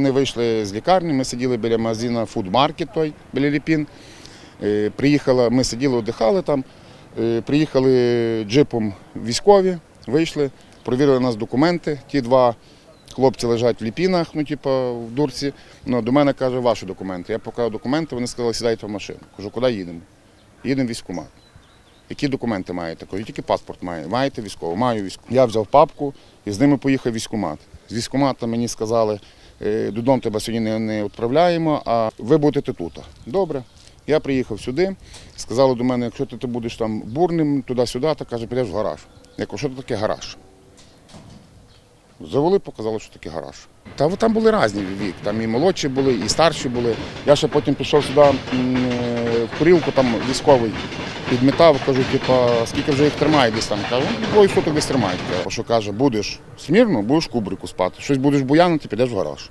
вони вийшли з лікарні, ми сиділи біля магазину фудмаркет той, біля Ліпін. Е, Приїхала, ми сиділи, віддихали там. Е, Приїхали джипом військові, вийшли, провірили нас документи. Ті два хлопці лежать в ліпінах, ну, типу, в дурці. Ну, до мене каже, ваші документи. Я показав документи, вони сказали, сідайте в машину. Кажу, куди їдемо? Їдемо в військкомат. Які документи маєте? Кажу, тільки паспорт має. Маєте військовий? Маю військовий. Я взяв папку і з ними поїхав в військкомат. З військкомата мені сказали, «Е, додому тебе сьогодні не, відправляємо, а ви будете тут. Добре. Я приїхав сюди, сказали до мене, якщо ти, будеш там бурним, туди-сюди, то каже, підеш в гараж. Я кажу, що це таке гараж? Завели, показали, що таке гараж. Та там були різні вік. Там і молодші були, і старші були. Я ще потім пішов сюди е, в курілку, там військовий підмітав, кажу, типа, скільки вже їх тримає десь там. Кажу, «Ну, двоє суток десь тримають. Що каже, будеш смірно, будеш кубрику спати. Щось будеш буянити, підеш в гараж.